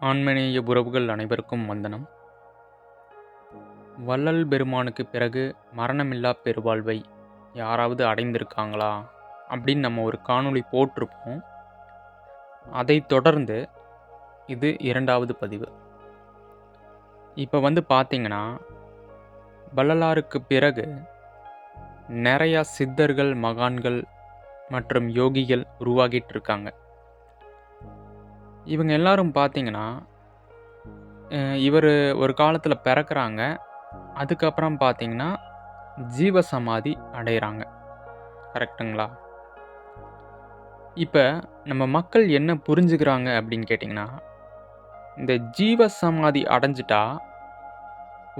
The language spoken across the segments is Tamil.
ஆன்மநேய உறவுகள் அனைவருக்கும் வந்தனம். வள்ளல் பெருமானுக்கு பிறகு மரணமில்லா பெருவாழ்வை யாராவது அடைந்திருக்காங்களா அப்படின்னு நம்ம ஒரு காணொளி போட்டிருப்போம். அதை தொடர்ந்து இது இரண்டாவது பதிவு. இப்போ வந்து பார்த்திங்கன்னா வள்ளலாருக்கு பிறகு நிறையா சித்தர்கள் மகான்கள் மற்றும் யோகிகள் உருவாகிட்டு இருக்காங்க. இவங்க எல்லாரும் பார்த்தீங்கன்னா இவர் ஒரு காலத்தில் பிறக்கறாங்க. அதுக்கப்புறம் பார்த்தீங்கன்னா ஜீவசமாதி அடைகிறாங்க கரெக்டுங்களா? இப்போ நம்ம மக்கள் என்ன புரிஞ்சுக்கிறாங்க அப்படின்னு கேட்டிங்கன்னா இந்த ஜீவசமாதி அடைஞ்சிட்டா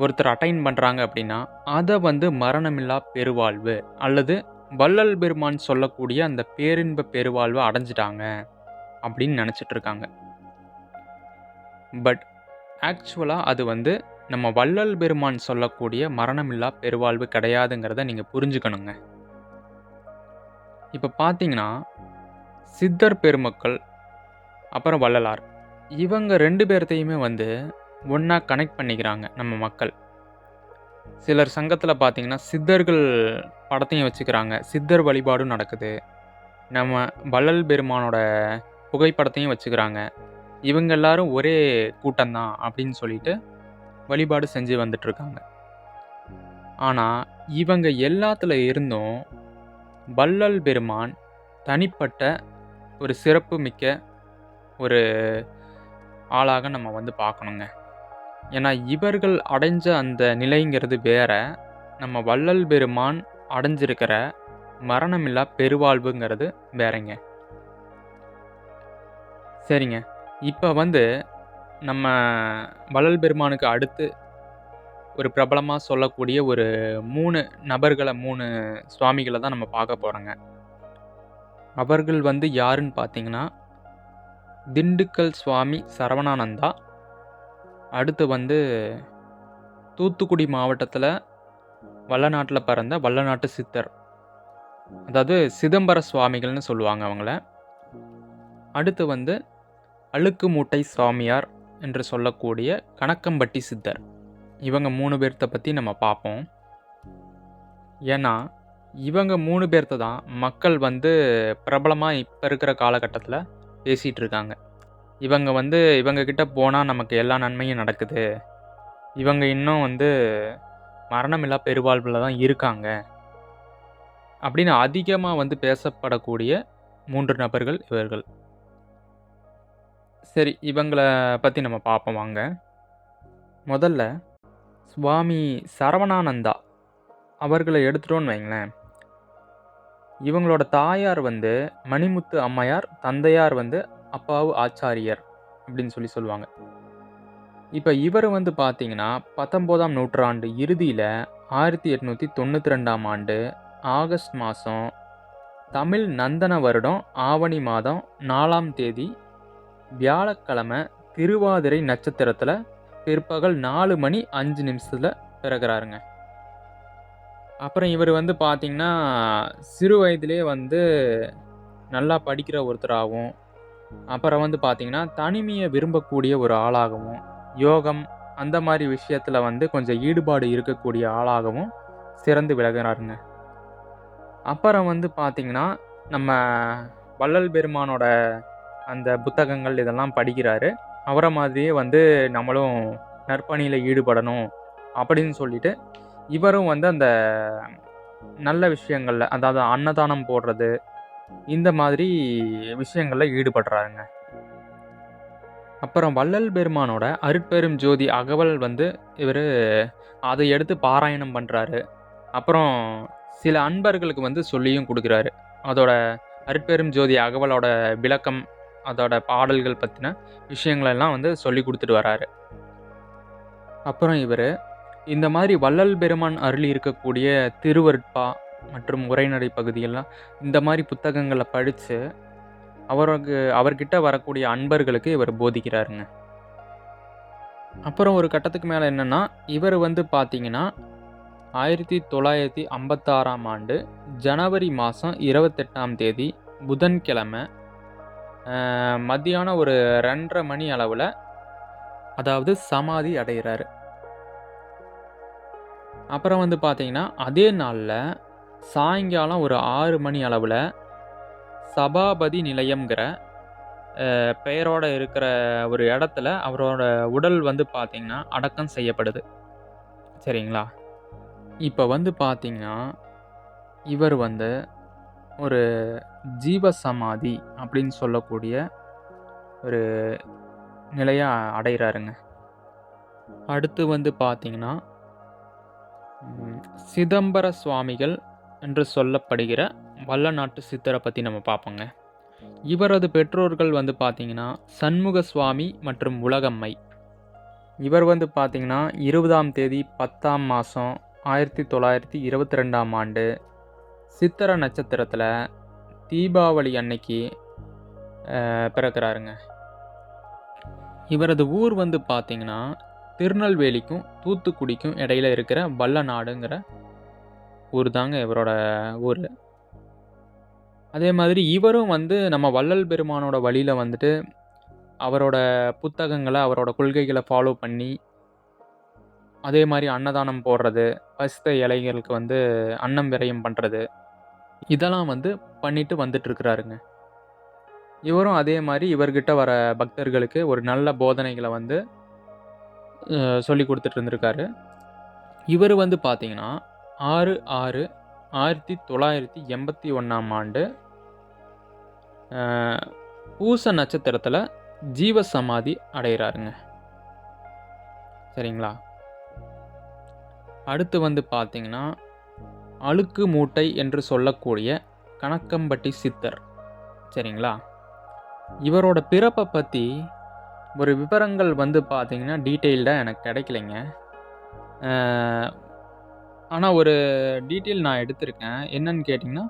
ஒருத்தர் அட்டைன் பண்ணுறாங்க அப்படின்னா அதை வந்து மரணமில்லா பெருவாழ்வு அல்லது வள்ளல் பெருமான் சொல்லக்கூடிய அந்த பேரின்ப பெருவாழ்வு அடைஞ்சிட்டாங்க. அப்படின்னு நினச்சிட்ருக்காங்க. பட் ஆக்சுவலாக அது வந்து நம்ம வள்ளல் பெருமான் சொல்லக்கூடிய மரணமில்லா பெருவாழ்வு கிடையாதுங்கிறத நீங்கள் புரிஞ்சுக்கணுங்க. இப்போ பார்த்தீங்கன்னா சித்தர் பெருமக்கள் அப்புறம் வள்ளலார் இவங்க ரெண்டு பேர்த்தையுமே வந்து ஒன்றா கனெக்ட் பண்ணிக்கிறாங்க நம்ம மக்கள். சிலர் சங்கத்தில் பார்த்தீங்கன்னா சித்தர்கள் படத்தையும் வச்சுக்கிறாங்க சித்தர் வழிபாடும் நடக்குது. நம்ம வள்ளல் பெருமானோட புகைப்படத்தையும் வச்சுக்கிறாங்க. இவங்க எல்லாரும் ஒரே கூட்டம்தான் அப்படின்னு சொல்லிட்டு வழிபாடு செஞ்சு வந்துட்டுருக்காங்க ஆனால் இவங்க எல்லாத்துல இருந்தும் வள்ளல் பெருமான் தனிப்பட்ட ஒரு சிறப்பு மிக்க ஒரு ஆளாக நம்ம வந்து பார்க்கணுங்க. ஏன்னா இவர்கள் அடைஞ்ச அந்த நிலைங்கிறது வேற. நம்ம வள்ளல் பெருமான் அடைஞ்சிருக்கிற மரணமில்லா பெருவாழ்வுங்கிறது வேறங்க. சரிங்க. இப்போ வந்து நம்ம வள்ளல் பெருமானுக்கு அடுத்து ஒரு பிரபலமாக சொல்லக்கூடிய ஒரு மூணு நபர்களை மூணு சுவாமிகளை தான் நம்ம பார்க்க போகிறோங்க அவர்கள் வந்து யாருன்னு பார்த்தீங்கன்னா திண்டுக்கல் சுவாமி சரவணானந்தா அடுத்து வந்து தூத்துக்குடி மாவட்டத்தில் வல்லநாட்டில் பிறந்த வல்லநாட்டு சித்தர். அதாவது சிதம்பர சுவாமிகள்னு சொல்லுவாங்க அவங்கள. அடுத்து வந்து அழுக்கு மூட்டை சுவாமியார் என்று சொல்லக்கூடிய கணக்கம்பட்டி சித்தர். இவங்க மூணு பேர்த்த பற்றி நம்ம பார்ப்போம் ஏன்னா இவங்க மூணு பேர்த்த தான் மக்கள் வந்து பிரபலமாக இப்போ இருக்கிற காலகட்டத்தில் பேசிகிட்டு இருக்காங்க. இவங்க வந்து இவங்கக்கிட்ட போனால் நமக்கு எல்லா நன்மையும் நடக்குது. இவங்க இன்னும் வந்து மரணமில்லா பெருவாழ்வில் தான் இருக்காங்க. அப்படின்னு அதிகமாக வந்து பேசப்படக்கூடிய மூன்று நபர்கள் இவர்கள். சரி இவங்கள பற்றி நம்ம பார்ப்போம் வாங்க. முதல்ல சுவாமி சரவணானந்தா அவர்களை எடுத்துட்டோன்னு வைங்களேன். இவங்களோட தாயார் வந்து மணிமுத்து அம்மையார் தந்தையார் வந்து அப்பாவு ஆச்சாரியர் அப்படின்னு சொல்லி சொல்லுவாங்க. இப்போ இவர் வந்து பார்த்தீங்கன்னா பத்தொம்போதாம் நூற்றாண்டு இறுதியில் ஆயிரத்தி எட்நூற்றி தொண்ணூற்றி ரெண்டாம் ஆண்டு ஆகஸ்ட் மாதம் தமிழ் நந்தன வருடம் ஆவணி மாதம் நாலாம் தேதி வியாழக்கிழமை திருவாதிரை நட்சத்திரத்தில் பிற்பகல் நாலு மணி அஞ்சு நிமிஷத்தில் பிறகுறாருங்க அப்புறம் இவர் வந்து பார்த்திங்கன்னா சிறு வயதிலே வந்து நல்லா படிக்கிற ஒருத்தராகவும் அப்புறம் வந்து பார்த்திங்கன்னா தனிமையை விரும்பக்கூடிய ஒரு ஆளாகவும் யோகம் அந்த மாதிரி விஷயத்தில் வந்து கொஞ்சம் ஈடுபாடு இருக்கக்கூடிய ஆளாகவும் சிறந்து விலகிறாருங்க அப்புறம் வந்து பார்த்திங்கன்னா நம்ம வள்ளல் பெருமானோட அந்த புத்தகங்கள் இதெல்லாம் படிக்கிறாரு. அவரை மாதிரியே வந்து நம்மளும் நற்பணியில் ஈடுபடணும் அப்படின்னு சொல்லிட்டு இவரும் வந்து அந்த நல்ல விஷயங்களில் அதாவது அன்னதானம் போடுறது இந்த மாதிரி விஷயங்களில் ஈடுபடுறாருங்க. அப்புறம் வள்ளல் பெருமானோட அருட்பெரும் ஜோதி அகவல் வந்து இவர் அதை எடுத்து பாராயணம் பண்ணுறாரு அப்புறம் சில அன்பர்களுக்கு வந்து சொல்லியும் கொடுக்குறாரு. அதோட அருட்பெரும் ஜோதி அகவலோட விளக்கம் அதோட பாடல்கள் பற்றின விஷயங்களெல்லாம் வந்து சொல்லி கொடுத்துட்டு வராரு. அப்புறம் இவர் இந்த மாதிரி வள்ளல் பெருமான் அருளி இருக்கக்கூடிய திருவருட்பா மற்றும் உரைநடை பகுதியெல்லாம் இந்த மாதிரி புத்தகங்களை படித்து அவருக்கு அவர்கிட்ட வரக்கூடிய அன்பர்களுக்கு இவர் போதிக்கிறாருங்க. அப்புறம் ஒரு கட்டத்துக்கு மேலே என்னென்னா இவர் வந்து பார்த்தீங்கன்னா ஆயிரத்தி தொள்ளாயிரத்தி ஐம்பத்தாறாம் ஆண்டு ஜனவரி மாதம் இருபத்தெட்டாம் தேதி புதன்கிழமை மத்தியானம் ஒரு ரெண்டரை மணி அளவில் அதாவது சமாதி அடைகிறாரு அப்புறம் வந்து பார்த்தீங்கன்னா அதே நாளில் சாயங்காலம் ஒரு ஆறு மணி அளவில் சபாபதி நிலையம்ங்கிற பெயரோட இருக்கிற ஒரு இடத்துல அவரோட உடல் வந்து பார்த்திங்கன்னா அடக்கம் செய்யப்படுது. சரிங்களா? இப்போ வந்து பார்த்திங்கன்னா இவர் வந்து ஒரு ஜீவ சமாதி அப்படின்னு சொல்லக்கூடிய ஒரு நிலையாக அடைகிறாருங்க. அடுத்து வந்து பார்த்தீங்கன்னா சிதம்பர சுவாமிகள் என்று சொல்லப்படுகிற வல்லநாட்டு சித்தரை பற்றி நம்ம பார்ப்போங்க. இவரது பெற்றோர்கள் வந்து பார்த்திங்கன்னா சண்முக சுவாமி மற்றும் உலகம்மை. இவர் வந்து பார்த்திங்கன்னா இருபதாம் தேதி பத்தாம் மாதம் ஆயிரத்தி தொள்ளாயிரத்தி இருபத்தி ரெண்டாம் ஆண்டு சித்திர நட்சத்திரத்தில் தீபாவளி அன்னைக்கு பிறக்கிறாருங்க. இவரது ஊர் வந்து பார்த்தீங்கன்னா திருநெல்வேலிக்கும் தூத்துக்குடிக்கும் இடையில இருக்கிற வல்லநாடுங்கிற ஊர் தாங்க இவரோட ஊர். அதே மாதிரி இவரும் வந்து நம்ம வள்ளல் பெருமானோட வழியில் வந்துட்டு அவரோட புத்தகங்களை அவரோட கொள்கைகளை ஃபாலோ பண்ணி அதே மாதிரி அன்னதானம் போடுறது பசித்த இலைகளுக்கு வந்து அன்னம் விரயம் பண்ணுறது இதெல்லாம் வந்து பண்ணிட்டு வந்துட்டுருக்கிறாருங்க. இவரும் அதே மாதிரி இவர்கிட்ட வர பக்தர்களுக்கு ஒரு நல்ல போதனைகளை வந்து சொல்லி கொடுத்துட்டு இருந்திருக்காரு இவர் வந்து பார்த்தீங்கன்னா ஆறு ஆறு ஆயிரத்தி தொள்ளாயிரத்தி எண்பத்தி ஒன்றாம் ஆண்டு பூச நட்சத்திரத்தில் ஜீவ சமாதி அடைகிறாருங்க சரிங்களா? அடுத்து வந்து பார்த்தீங்கன்னா அழுக்கு மூட்டை என்று சொல்லக்கூடிய கணக்கம்பட்டி சித்தர். சரிங்களா? இவரோட பிறப்பை பற்றி ஒரு விவரங்கள் வந்து பார்த்தீங்கன்னா டீட்டெயில்டாக எனக்கு கிடைக்கலைங்க. ஆனால் ஒரு டீட்டெயில் நான் எடுத்திருக்கேன். என்னன்னு கேட்டிங்கன்னா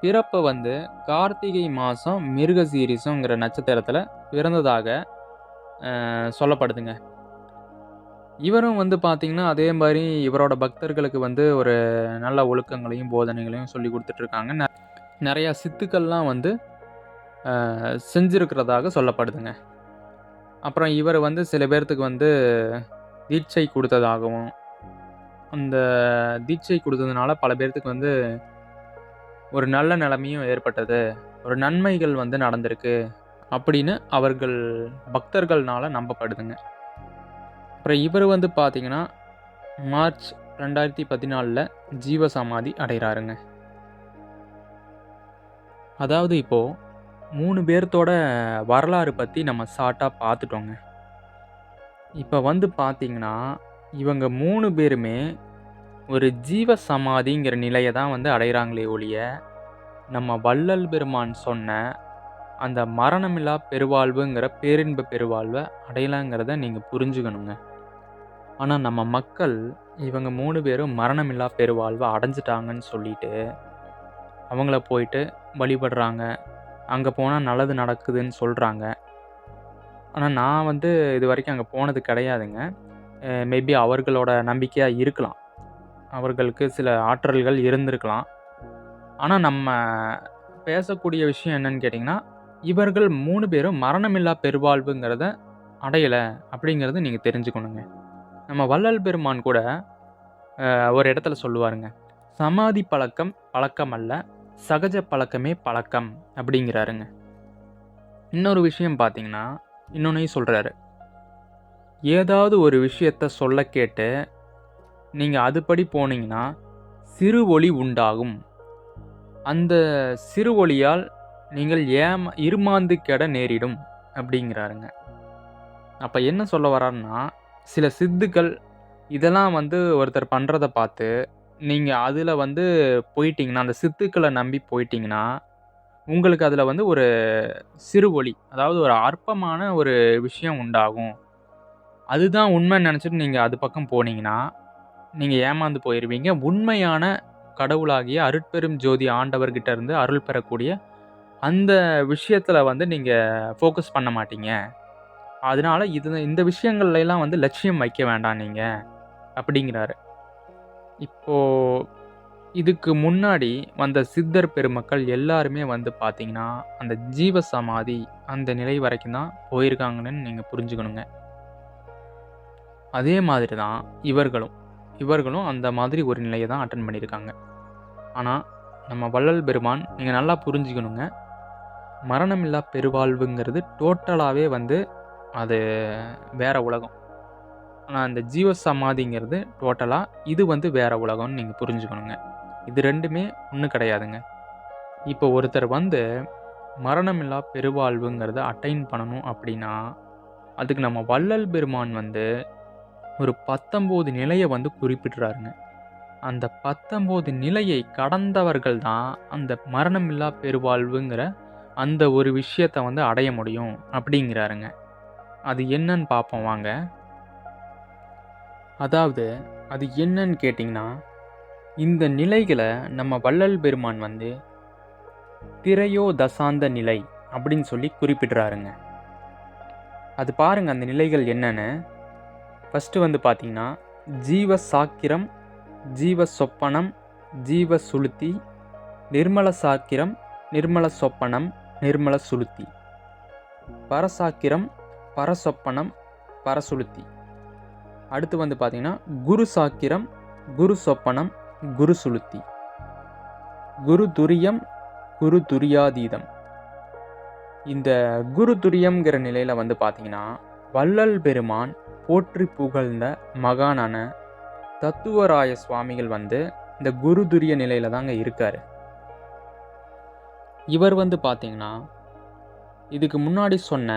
பிறப்பை வந்து கார்த்திகை மாதம் மிருகசீரிசங்கிற நட்சத்திரத்தில் பிறந்ததாக சொல்லப்படுதுங்க. இவரும் வந்து பார்த்தீங்கன்னா அதே மாதிரி இவரோட பக்தர்களுக்கு வந்து ஒரு நல்ல ஒழுக்கங்களையும் போதனைகளையும் சொல்லி கொடுத்துட்ருக்காங்க. நிறையா சித்துக்கள்லாம் வந்து செஞ்சுருக்கிறதாக செஞ்சிருக்கிறதாக சொல்லப்படுதுங்க. அப்புறம் இவர் வந்து சில பேர்த்துக்கு வந்து தீட்சை கொடுத்ததாகவும் அந்த தீட்சை கொடுத்ததுனால பல பேர்த்துக்கு வந்து ஒரு நல்ல நிலைமையும் ஏற்பட்டது. ஒரு நன்மைகள் வந்து நடந்திருக்கு அப்படின்னு அவர்கள் பக்தர்கள்னால நம்பப்படுதுங்க. அப்புறம் இவர் வந்து பார்த்தீங்கன்னா மார்ச் ரெண்டாயிரத்தி பதினாலில் ஜீவசமாதி அடைகிறாருங்க. அதாவது இப்போது மூணு பேர்த்தோட வரலாறு பற்றி நம்ம ஷார்ட்டாக பார்த்துட்டோங்க இப்போ வந்து பார்த்தீங்கன்னா இவங்க மூணு பேருமே ஒரு ஜீவ சமாதிங்கிற நிலையை தான் வந்து அடைகிறாங்களே ஒழிய நம்ம வள்ளல் பெருமான் சொன்ன அந்த மரணமில்லா பெருவாழ்வுங்கிற பேரின்ப பெருவாழ்வை அடையலாங்கிறத நீங்கள் புரிஞ்சுக்கணுங்க. ஆனால் நம்ம மக்கள் இவங்க மூணு பேரும் மரணமில்லா பெருவாழ்வை அடைஞ்சிட்டாங்கன்னு சொல்லிட்டு அவங்கள போயிட்டு வழிபடுறாங்க. அங்கே போனால் நல்லது நடக்குதுன்னு சொல்கிறாங்க ஆனால் நான் வந்து இது வரைக்கும் அங்கே போனது கிடையாதுங்க. மேபி அவர்களோட நம்பிக்கையாக இருக்கலாம். அவர்களுக்கு சில ஆற்றல்கள் இருந்திருக்கலாம். ஆனால் நம்ம பேசக்கூடிய விஷயம் என்னன்னு கேட்டிங்கன்னா இவர்கள் மூணு பேரும் மரணமில்லா பெருவாழ்வுங்கிறத அடையலை அப்படிங்கிறது நீங்கள் தெரிஞ்சுக்கணுங்க. நம்ம வள்ளல் பெருமான் கூட ஒரு இடத்துல சொல்லுவாருங்க. சமாதி பழக்கம் பழக்கம் அல்ல சகஜ பழக்கமே பழக்கம் அப்படிங்கிறாருங்க. இன்னொரு விஷயம் பார்த்தீங்கன்னா இன்னொன்னையும் சொல்கிறாரு ஏதாவது ஒரு விஷயத்த சொல்ல கேட்டு நீங்கள் அதுபடி போனீங்கன்னா சிறு ஒளி உண்டாகும். அந்த சிறு ஒளியால் நீங்கள் ஏமா இருமாந்து கெட நேரிடும் அப்படிங்கிறாருங்க. அப்போ என்ன சொல்ல வர்றாருன்னா சில சித்துக்கள் இதெல்லாம் வந்து ஒருத்தர் பண்ணுறத பார்த்து நீங்கள் அதில் வந்து போயிட்டீங்கன்னா அந்த சித்துக்களை நம்பி போயிட்டீங்கன்னா உங்களுக்கு அதில் வந்து ஒரு சிறு ஒளி அதாவது ஒரு அற்பமான ஒரு விஷயம் உண்டாகும். அதுதான் உண்மைன்னு நினச்சிட்டு நீங்கள் அது பக்கம் போனீங்கன்னா நீங்கள் ஏமாந்து போயிடுவீங்க உண்மையான கடவுளாகிய அருட்பெரும் ஜோதி ஆண்டவர்கிட்ட இருந்து அருள் பெறக்கூடிய அந்த விஷயத்தில் வந்து நீங்கள் ஃபோக்கஸ் பண்ண மாட்டீங்க. அதனால இது இந்த விஷயங்கள்லாம் வந்து லட்சியம் வைக்க வேண்டாம் நீங்கள் அப்படிங்கிறாரு. இப்போ இதுக்கு முன்னாடி வந்த சித்தர் பெருமக்கள் எல்லாருமே வந்து பார்த்தீங்கன்னா அந்த ஜீவ சமாதி அந்த நிலை வரைக்கும் தான் போயிருக்காங்கன்னு நீங்கள் புரிஞ்சுக்கணுங்க. அதே மாதிரி தான் இவர்களும் இவர்களும் அந்த மாதிரி ஒரு நிலையை தான் அட்டன் பண்ணியிருக்காங்க. ஆனால் நம்ம வள்ளல் பெருமான் நீங்கள் நல்லா புரிஞ்சுக்கணுங்க. மரணமில்லா பெருவாழ்வுங்கிறது டோட்டலாகவே வந்து அது வேற உலகம். ஆனால் அந்த ஜீவ சமாதிங்கிறது டோட்டலாக இது வந்து வேற உலகம்னு நீங்கள் புரிஞ்சுக்கணுங்க. இது ரெண்டுமே ஒன்றும் கிடையாதுங்க. இப்போ ஒருத்தர் வந்து மரணமில்லா பெருவாழ்வுங்கிறத அட்டைன் பண்ணணும் அப்படின்னா அதுக்கு நம்ம வள்ளல் பெருமான் வந்து ஒரு பத்தொம்போது நிலையை வந்து குறிப்பிட்டுறாருங்க அந்த பத்தொம்போது நிலையை கடந்தவர்கள் தான் அந்த மரணமில்லா பெருவாழ்வுங்கிற அந்த ஒரு விஷயத்தை வந்து அடைய முடியும் அப்படிங்கிறாருங்க. அது என்னன்னு பார்ப்போம் வாங்க. அதாவது அது என்னன்னு கேட்டிங்கன்னா இந்த நிலைகளை நம்ம வள்ளல் பெருமான் வந்து திரையோ தசாந்த நிலை அப்படின்னு சொல்லி குறிப்பிடுறாருங்க. அது பாருங்க அந்த நிலைகள் என்னென்னு. ஃபஸ்ட்டு வந்து பார்த்திங்கன்னா ஜீவ சாக்கிரம் ஜீவ சொப்பனம் ஜீவ சுளுத்தி நிர்மல சாக்கிரம் நிர்மல சொப்பனம் நிர்மல சுளுத்தி பரசாக்கிரம் பரசொப்பனம் பரசுளுத்தி. அடுத்து வந்து பார்த்திங்கன்னா குரு சாக்கிரம் குரு சொப்பனம் குரு சுளுத்தி. குரு துரியம் குரு துரியாதீதம். இந்த குரு துரியம்ங்கிற நிலையில் வந்து பார்த்திங்கன்னா வள்ளல் பெருமான் போற்றி புகழ்ந்த மகானான தத்துவராய சுவாமிகள் வந்து இந்த குரு துரிய நிலையில் தாங்க இருக்கார். இவர் வந்து பார்த்திங்கன்னா இதுக்கு முன்னாடி சொன்ன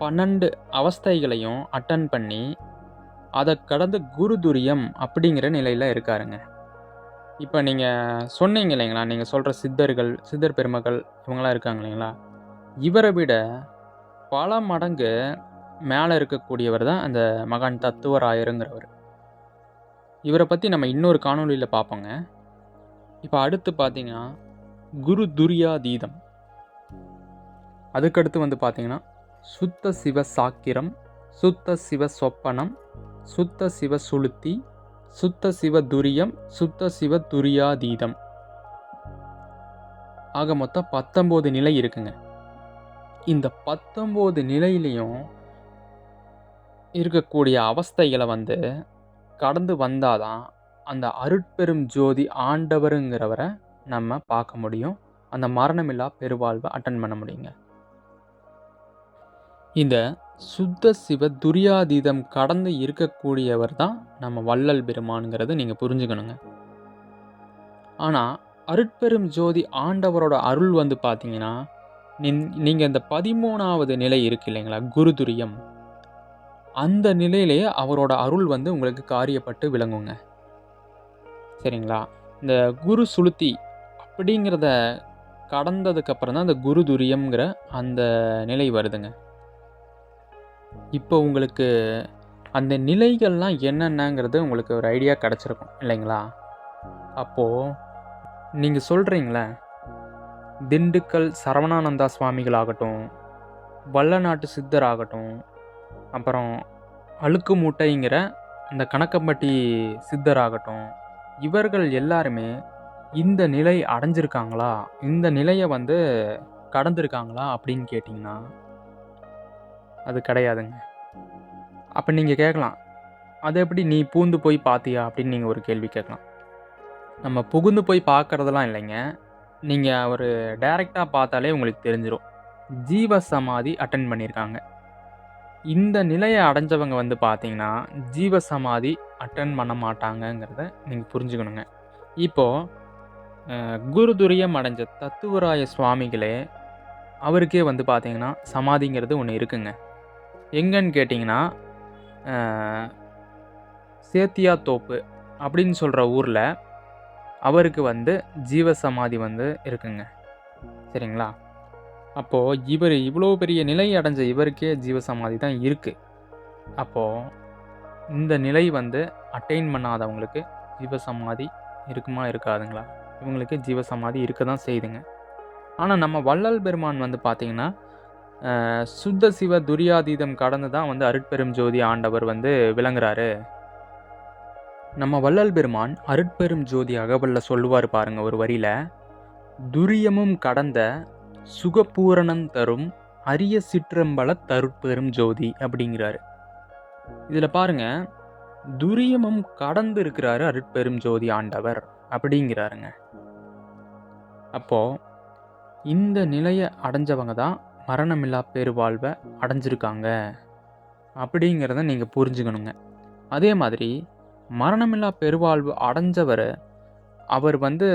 பன்னெண்டு அவஸ்தைகளையும் அட்டன் பண்ணி அதை கடந்து குரு துரியம் அப்படிங்கிற நிலையில் இருக்காருங்க. இப்போ நீங்கள் சொன்னீங்க இல்லைங்களா நீங்கள் சொல்கிற சித்தர்கள் சித்தர் பெருமக்கள் இவங்களாம் இருக்காங்க இல்லைங்களா இவரை விட பல மடங்கு மேலே இருக்கக்கூடியவர் தான் அந்த மகான் தத்துவராயருங்கிறவர். இவரை பற்றி நம்ம இன்னொரு காணொளியில் பார்ப்போங்க. இப்போ அடுத்து பார்த்தீங்கன்னா குரு துரியாதீதம். அதுக்கடுத்து வந்து பார்த்தீங்கன்னா சுத்த சிவ சாக்கிரம் சுத்த சிவ சொப்பனம் சுத்த சிவ சுளுத்தி சுத்த சிவ துரியம் சுத்த சிவ துரியாதீதம். ஆக மொத்தம் பத்தொம்போது நிலை இருக்குங்க. இந்த பத்தொம்போது நிலையிலையும் இருக்கக்கூடிய அவஸ்தைகளை வந்து கடந்து வந்தாதான் அந்த அருட்பெரும் ஜோதி ஆண்டவருங்கிறவரை நம்ம பார்க்க முடியும். அந்த மரணமில்லா பெருவாழ்வை அட்டன் பண்ண முடியுங்க. இந்த சுத்த சிவ துரியாதீதம் கடந்து இருக்கக்கூடியவர் தான் நம்ம வள்ளல் பெருமானுங்கிறத நீங்கள் புரிஞ்சுக்கணுங்க. ஆனால் அருட்பெரும் ஜோதி ஆண்டவரோட அருள் வந்து பார்த்தீங்கன்னா நீங்கள் இந்த பதிமூணாவது நிலை இருக்கு இல்லைங்களா குருதுரியம் அந்த நிலையிலேயே அவரோட அருள் வந்து உங்களுக்கு காரியப்பட்டு விளங்குங்க. சரிங்களா? இந்த குரு சுளுத்தி அப்படிங்கிறத கடந்ததுக்கப்புறம் தான் இந்த குரு துரியம்ங்கிற அந்த நிலை வருதுங்க. இப்போ உங்களுக்கு அந்த நிலைகள்லாம் என்னென்னங்கிறது உங்களுக்கு ஒரு ஐடியா கிடச்சிருக்கும் இல்லைங்களா? அப்போது நீங்கள் சொல்கிறீங்களே திண்டுக்கல் சரவணானந்தா சுவாமிகள் ஆகட்டும் வல்லநாட்டு சித்தர் ஆகட்டும் அப்புறம் அழுக்கு மூட்டைங்கிற அந்த கணக்கம்பட்டி சித்தராகட்டும் இவர்கள் எல்லாருமே இந்த நிலை அடைஞ்சிருக்காங்களா? இந்த நிலையை வந்து கடந்திருக்காங்களா அப்படின்னு கேட்டிங்கன்னா அது கிடையாதுங்க. அப்போ நீங்கள் கேட்கலாம் அது எப்படி நீ பூந்து போய் பார்த்தியா அப்படின்னு நீங்கள் ஒரு கேள்வி கேட்கலாம். நம்ம புகுந்து போய் பார்க்குறதெல்லாம் இல்லைங்க. நீங்கள் ஒரு டைரெக்டாக பார்த்தாலே உங்களுக்கு தெரிஞ்சிடும் ஜீவ சமாதி அட்டன் பண்ணியிருக்காங்க. இந்த நிலையை அடைஞ்சவங்க வந்து பார்த்தீங்கன்னா ஜீவ சமாதி அட்டன் பண்ண மாட்டாங்கங்கிறத நீங்கள் புரிஞ்சுக்கணுங்க. இப்போது குருதுரியம் அடைஞ்ச தத்துவராய சுவாமிகளே அவருக்கே வந்து பார்த்தீங்கன்னா சமாதிங்கிறது ஒன்று இருக்குங்க. எங்கன்னு கேட்டிங்கன்னா சேத்தியா தோப்பு அப்படின்னு சொல்கிற ஊரில் அவருக்கு வந்து ஜீவ சமாதி வந்து இருக்குங்க. சரிங்களா? அப்போது இவர் இவ்வளோ பெரிய நிலை அடைஞ்ச இவருக்கே ஜீவசமாதி தான் இருக்குது அப்போது இந்த நிலை வந்து அட்டைன் பண்ணாதவங்களுக்கு ஜீவசமாதி இருக்குமா இருக்காதுங்களா? இவங்களுக்கு ஜீவசமாதி இருக்க தான் செய்யுதுங்க ஆனால் நம்ம வள்ளல் பெருமான் வந்து பார்த்திங்கன்னா சுத்த சிவ துரியாதீதம் கடந்து தான் வந்து அருட்பெரும் ஜோதி ஆண்டவர் வந்து விளங்குறாரு. நம்ம வள்ளல் பெருமான் அருட்பெரும் ஜோதி அகவல்ல சொல்லுவார் பாருங்க ஒரு வரியில. துரியமும் கடந்த சுகபூரணம் தரும் அரிய சிற்றம்பல தருட்பெரும் ஜோதி அப்படிங்கிறாரு. இதில் பாருங்க துரியமும் கடந்து இருக்கிறாரு அருட்பெரும் ஜோதி ஆண்டவர் அப்படிங்கிறாருங்க. அப்போ இந்த நிலையை அடைஞ்சவங்க தான் மரணமில்லா பெருவாழ்வை அடைஞ்சிருக்காங்க. அப்படிங்கிறத நீங்கள் புரிஞ்சுக்கணுங்க. அதே மாதிரி மரணமில்லா பெருவாழ்வு அடைஞ்சவர் அவர் வந்து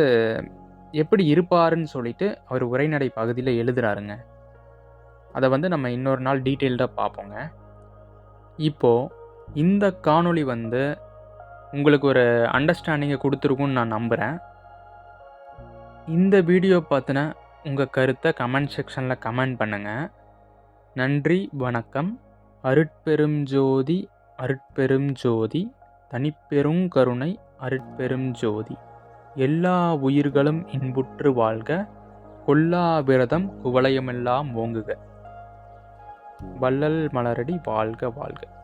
எப்படி இருப்பாருன்னு சொல்லிட்டு அவர் உரைநடை பகுதியில் எழுதுகிறாருங்க அதை வந்து நம்ம இன்னொரு நாள் டீட்டெயில்டாக பார்ப்போங்க. இப்போது இந்த காணொளி வந்து உங்களுக்கு ஒரு அண்டர்ஸ்டாண்டிங்கை கொடுத்துருக்குன்னு நான் நம்புகிறேன் இந்த வீடியோ பார்த்தினா உங்கள் கருத்தை கமெண்ட் செக்ஷனில் கமெண்ட் பண்ணுங்கள் நன்றி வணக்கம். அருட்பெரும் ஜோதி அருட்பெரும் ஜோதி. தனிப்பெரும் கருணை அருட்பெரும் ஜோதி. எல்லா உயிர்களும் இன்புற்று வாழ்க. கொல்லா விரதம் குவளையமெல்லாம் ஓங்குக. வள்ளல் மலரடி வாழ்க வாழ்க.